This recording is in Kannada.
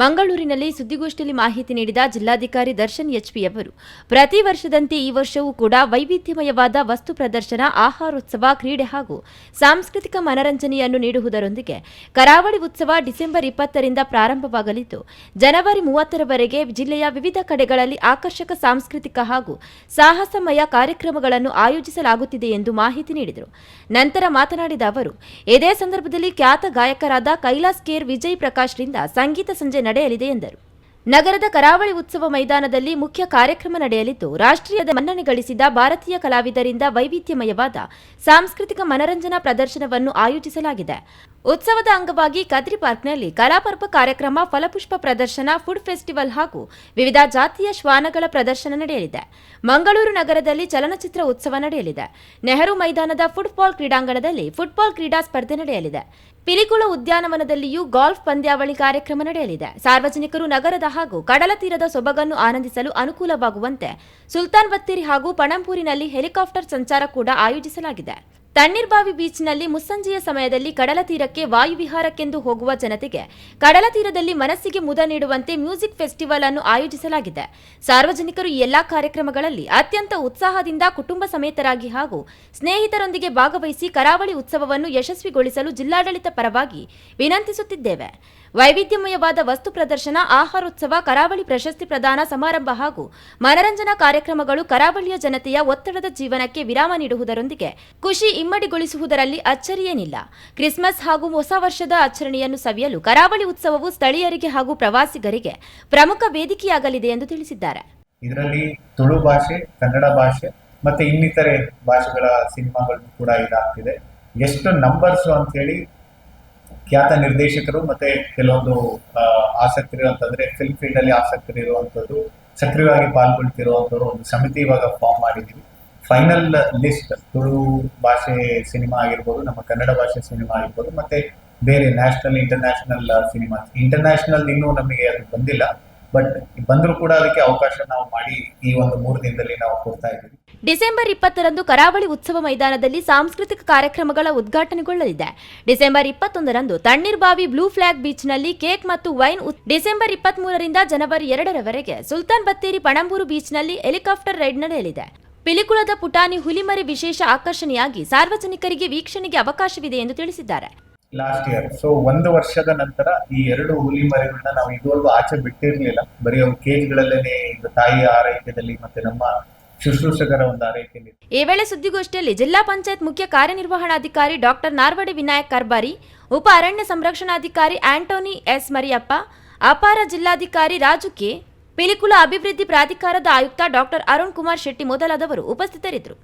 ಮಂಗಳೂರಿನಲ್ಲಿ ಸುದ್ದಿಗೋಷ್ಠಿಯಲ್ಲಿ ಮಾಹಿತಿ ನೀಡಿದ ಜಿಲ್ಲಾಧಿಕಾರಿ ದರ್ಶನ್ ಎಚ್ಪಿ ಅವರು, ಪ್ರತಿ ವರ್ಷದಂತೆ ಈ ವರ್ಷವೂ ಕೂಡ ವೈವಿಧ್ಯಮಯವಾದ ವಸ್ತು ಪ್ರದರ್ಶನ, ಆಹಾರೋತ್ಸವ, ಕ್ರೀಡೆ ಹಾಗೂ ಸಾಂಸ್ಕೃತಿಕ ಮನರಂಜನೆಯನ್ನು ನೀಡುವುದರೊಂದಿಗೆ ಕರಾವಳಿ ಉತ್ಸವ ಡಿಸೆಂಬರ್ ಇಪ್ಪತ್ತರಿಂದ ಪ್ರಾರಂಭವಾಗಲಿದ್ದು, ಜನವರಿ ಮೂವತ್ತರವರೆಗೆ ಜಿಲ್ಲೆಯ ವಿವಿಧ ಕಡೆಗಳಲ್ಲಿ ಆಕರ್ಷಕ ಸಾಂಸ್ಕೃತಿಕ ಹಾಗೂ ಸಾಹಸಮಯ ಕಾರ್ಯಕ್ರಮಗಳನ್ನು ಆಯೋಜಿಸಲಾಗುತ್ತಿದೆ ಎಂದು ಮಾಹಿತಿ ನೀಡಿದರು. ನಂತರ ಮಾತನಾಡಿದ ಅವರು, ಇದೇ ಸಂದರ್ಭದಲ್ಲಿ ಖ್ಯಾತ ಗಾಯಕರಾದ ಕೈಲಾಸ್ ಕೇರ್ ವಿಜಯ್ ಪ್ರಕಾಶ್ರಿಂದ ಸಂಗೀತ ಸಂಜೆ ನಡೆಯಲಿದೆ ಎಂದರು. ನಗರದ ಕರಾವಳಿ ಉತ್ಸವ ಮೈದಾನದಲ್ಲಿ ಮುಖ್ಯ ಕಾರ್ಯಕ್ರಮ ನಡೆಯಲಿದ್ದು, ರಾಷ್ಟ್ರೀಯದ ಮನ್ನಣೆ ಗಳಿಸಿದ ಭಾರತೀಯ ಕಲಾವಿದರಿಂದ ವೈವಿಧ್ಯಮಯವಾದ ಸಾಂಸ್ಕೃತಿಕ ಮನರಂಜನಾ ಪ್ರದರ್ಶನವನ್ನು ಆಯೋಜಿಸಲಾಗಿದೆ. ಉತ್ಸವದ ಅಂಗವಾಗಿ ಕದ್ರಿ ಪಾರ್ಕ್ನಲ್ಲಿ ಕಲಾಪರ್ಪ ಕಾರ್ಯಕ್ರಮ, ಫಲಪುಷ್ಪ ಪ್ರದರ್ಶನ, ಫುಡ್ ಫೆಸ್ಟಿವಲ್ ಹಾಗೂ ವಿವಿಧ ಜಾತಿಯ ಶ್ವಾನಗಳ ಪ್ರದರ್ಶನ ನಡೆಯಲಿದೆ. ಮಂಗಳೂರು ನಗರದಲ್ಲಿ ಚಲನಚಿತ್ರ ಉತ್ಸವ ನಡೆಯಲಿದೆ. ನೆಹರು ಮೈದಾನದ ಫುಟ್ಬಾಲ್ ಕ್ರೀಡಾಂಗಣದಲ್ಲಿ ಫುಟ್ಬಾಲ್ ಕ್ರೀಡಾ ಸ್ಪರ್ಧೆ ನಡೆಯಲಿದೆ. ಪಿಲಿಕುಳ ಉದ್ಯಾನವನದಲ್ಲಿಯೂ ಗಾಲ್ಫ್ ಪಂದ್ಯಾವಳಿ ಕಾರ್ಯಕ್ರಮ ನಡೆಯಲಿದೆ. ಸಾರ್ವಜನಿಕರು ನಗರದ ಹಾಗೂ ಕಡಲ ತೀರದ ಸೊಬಗನ್ನು ಆನಂದಿಸಲು ಅನುಕೂಲವಾಗುವಂತೆ ಸುಲ್ತಾನ್ ಬತ್ತೇರಿ ಹಾಗೂ ಪಣಂಪೂರಿನಲ್ಲಿ ಹೆಲಿಕಾಪ್ಟರ್ ಸಂಚಾರ ಕೂಡ ಆಯೋಜಿಸಲಾಗಿದೆ. ತಣ್ಣೀರ್ಬಾವಿ ಬೀಚ್ನಲ್ಲಿ ಮುಸ್ಸಂಜೆಯ ಸಮಯದಲ್ಲಿ ಕಡಲ ತೀರಕ್ಕೆ ವಾಯುವಿಹಾರಕ್ಕೆಂದು ಹೋಗುವ ಜನತೆಗೆ ಕಡಲ ತೀರದಲ್ಲಿ ಮನಸ್ಸಿಗೆ ಮುದ ನೀಡುವಂತೆ ಮ್ಯೂಸಿಕ್ ಫೆಸ್ಟಿವಲ್ ಅನ್ನು ಆಯೋಜಿಸಲಾಗಿದೆ. ಸಾರ್ವಜನಿಕರು ಈ ಎಲ್ಲಾ ಕಾರ್ಯಕ್ರಮಗಳಲ್ಲಿ ಅತ್ಯಂತ ಉತ್ಸಾಹದಿಂದ ಕುಟುಂಬ ಸಮೇತರಾಗಿ ಹಾಗೂ ಸ್ನೇಹಿತರೊಂದಿಗೆ ಭಾಗವಹಿಸಿ ಕರಾವಳಿ ಉತ್ಸವವನ್ನು ಯಶಸ್ವಿಗೊಳಿಸಲು ಜಿಲ್ಲಾಡಳಿತ ಪರವಾಗಿ ವಿನಂತಿಸುತ್ತಿದ್ದೇವೆ. ವೈವಿಧ್ಯಮಯವಾದ ವಸ್ತು ಪ್ರದರ್ಶನ, ಆಹಾರೋತ್ಸವ, ಕರಾವಳಿ ಪ್ರಶಸ್ತಿ ಪ್ರದಾನ ಸಮಾರಂಭ ಹಾಗೂ ಮನರಂಜನಾ ಕಾರ್ಯಕ್ರಮಗಳು ಕರಾವಳಿಯ ಜನತೆಯ ಒತ್ತಡದ ಜೀವನಕ್ಕೆ ವಿರಾಮ ನೀಡುವುದರೊಂದಿಗೆ ಖುಷಿ ಇಮ್ಮಡಿಗೊಳಿಸುವುದರಲ್ಲಿ ಅಚ್ಚರಿಯೇನಿಲ್ಲ. ಕ್ರಿಸ್ಮಸ್ ಹಾಗೂ ಹೊಸ ವರ್ಷದ ಆಚರಣೆಯನ್ನು ಸವಿಯಲು ಕರಾವಳಿ ಉತ್ಸವವು ಸ್ಥಳೀಯರಿಗೆ ಹಾಗೂ ಪ್ರವಾಸಿಗರಿಗೆ ಪ್ರಮುಖ ವೇದಿಕೆಯಾಗಲಿದೆ ಎಂದು ತಿಳಿಸಿದ್ದಾರೆ. ಇದರಲ್ಲಿ ತುಳು ಭಾಷೆ, ಕನ್ನಡ ಭಾಷೆ ಮತ್ತೆ ಇನ್ನಿತರೆ ಭಾಷೆಗಳ ಸಿನಿಮಾಗಳು ಕೂಡ ಇದಾಗ್ತಿದೆ. ಎಷ್ಟು ನಂಬರ್ಸ್ ಅಂತ ಹೇಳಿ ಖ್ಯಾತ ನಿರ್ದೇಶಕರು ಮತ್ತೆ ಕೆಲವೊಂದು ಆಸಕ್ತಿ ಇರುವಂತಂದ್ರೆ ಫಿಲ್ಮ್ ಫೀಲ್ಡ್ ಅಲ್ಲಿ ಆಸಕ್ತಿ ಇರುವಂತದ್ದು, ಸಕ್ರಿಯವಾಗಿ ಪಾಲ್ಗೊಳ್ತಿರುವಂತವ್ರು ಒಂದು ಸಮಿತಿ ಇವಾಗ ಫಾರ್ಮ್ ಮಾಡಿದೀವಿ ಫೈನಲ್ ಲಿಸ್ಟ್ ತುಳು ಭಾಷೆ ಸಿನಿಮಾ ಆಗಿರ್ಬೋದು, ನಮ್ಮ ಕನ್ನಡ ಭಾಷೆ ಸಿನಿಮಾ ಆಗಿರ್ಬೋದು, ಮತ್ತೆ ಬೇರೆ ನ್ಯಾಷನಲ್ ಇಂಟರ್ನ್ಯಾಷನಲ್ ಸಿನಿಮಾ ಇಂಟರ್ನ್ಯಾಷನಲ್ ಇನ್ನೂ ನಮಗೆ ಅದು ಬಂದಿಲ್ಲ. ಬಟ್ ಬಂದರೂ ಕೂಡ ಅದಕ್ಕೆ ಅವಕಾಶ ನಾವು ಮಾಡಿ ಈ ಒಂದು ಮೂರು ದಿನದಲ್ಲಿ ನಾವು ಕೊಡ್ತಾ ಇದ್ದೀವಿ. ಡಿಸೆಂಬರ್ ಇಪ್ಪತ್ತರಂದು ಕರಾವಳಿ ಉತ್ಸವ ಮೈದಾನದಲ್ಲಿ ಸಾಂಸ್ಕೃತಿಕ ಕಾರ್ಯಕ್ರಮಗಳ ಉದ್ಘಾಟನೆಗೊಳ್ಳಲಿದೆ. ಡಿಸೆಂಬರ್ ಇಪ್ಪತ್ತೊಂದರಂದು ತಣ್ಣೀರ್ಬಾವಿ ಬ್ಲೂ ಫ್ಲಾಗ್ ಬೀಚ್ನಲ್ಲಿ ಕೇಕ್ ಮತ್ತು ವೈನ್ ಡಿಸೆಂಬರ್ ಡಿಸೆಂಬರ್ ಇಪ್ಪತ್ಮೂರರಿಂದ ಜನವರಿ ಎರಡರವರೆಗೆ ಸುಲ್ತಾನ್ ಬತ್ತೇರಿ ಪಣಂಬೂರು ಬೀಚ್ನಲ್ಲಿ ಹೆಲಿಕಾಪ್ಟರ್ ರೈಡ್ ನಡೆಯಲಿದೆ. ಪಿಲಿಕುಳದ ಪುಟಾಣಿ ಹುಲಿಮರಿ ವಿಶೇಷ ಆಕರ್ಷಣೆಯಾಗಿ ಸಾರ್ವಜನಿಕರಿಗೆ ವೀಕ್ಷಣೆಗೆ ಅವಕಾಶವಿದೆ ಎಂದು ತಿಳಿಸಿದ್ದಾರೆ. ಲಾಸ್ಟ್ ಇಯರ್ ಸೊ ಒಂದು ವರ್ಷದ ನಂತರ ಈ ಎರಡು ಹುಲಿ ಮರಿಗಳನ್ನ ನಾವು ಇದುವರೆಗೂ ಆಚೆ ಬಿಟ್ಟಿರ್ಲಿಲ್ಲ. ಬರೀ ಅವು ಕೇಜ್ಗಳಲ್ಲೇನೆ ಇದು ತಾಯಿಯ ಆರೈಕೆಯಲ್ಲಿ ಮತ್ತೆ ನಮ್ಮ ಶುಶ್ರೂಷಕರ ಒಂದು ಆರೈಕೆಯಲ್ಲಿ ಈ ವೇಳೆ ಸುದ್ದಿಗೋಷ್ಠಿಯಲ್ಲಿ ಜಿಲ್ಲಾ ಪಂಚಾಯತ್ ಮುಖ್ಯ ಕಾರ್ಯನಿರ್ವಹಣಾಧಿಕಾರಿ ಡಾಕ್ಟರ್ ನಾರ್ವಡಿ ವಿನಾಯಕ್ ಕಾರ್ಬಾರಿ, ಉಪ ಅರಣ್ಯ ಸಂರಕ್ಷಣಾಧಿಕಾರಿ ಆಂಟೋನಿ ಎಸ್ ಮರಿಯಪ್ಪ, ಅಪಾರ ಜಿಲ್ಲಾಧಿಕಾರಿ ರಾಜು ಕೆ ಪಿಲಿಕುಲ ಅಭಿವೃದ್ಧಿ ಪ್ರಾಧಿಕಾರದ ಆಯುಕ್ತ ಡಾಕ್ಟರ್ ಅರುಣ್ ಕುಮಾರ್ ಶೆಟ್ಟಿ ಮೊದಲಾದವರು ಉಪಸ್ಥಿತರಿದ್ದರು.